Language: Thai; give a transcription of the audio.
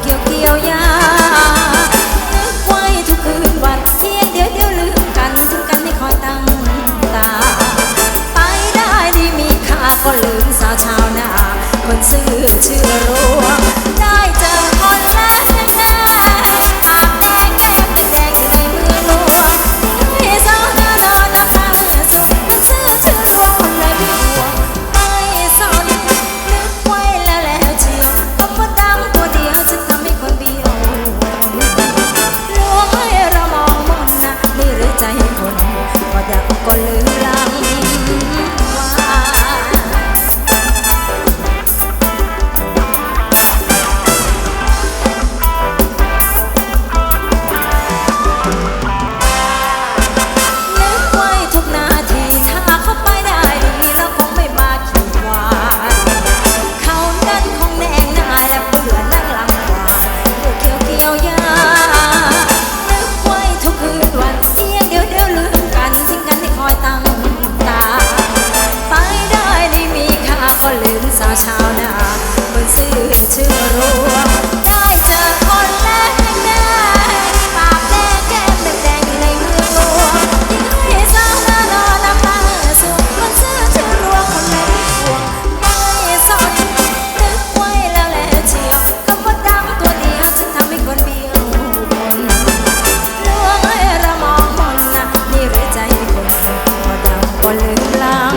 เกี่ยวเกี่ยวยาาวชาวนาบนซื้อชื่อรวมได้เจอคนแรกแน่ปากแดงแก้มแดงในเมืองหลวงยิ่งให้สาวนานอน้ำมาสูงบนซื้อชื่อรวมคนในห่วงไม่สนนึกไว้แล้วแหละชีคำว่าดังตัวเดียวจึงทำให้คนเดียวคลวงให้เรามองมนนะนี่หรือใจคนคนเราคนลืมลัง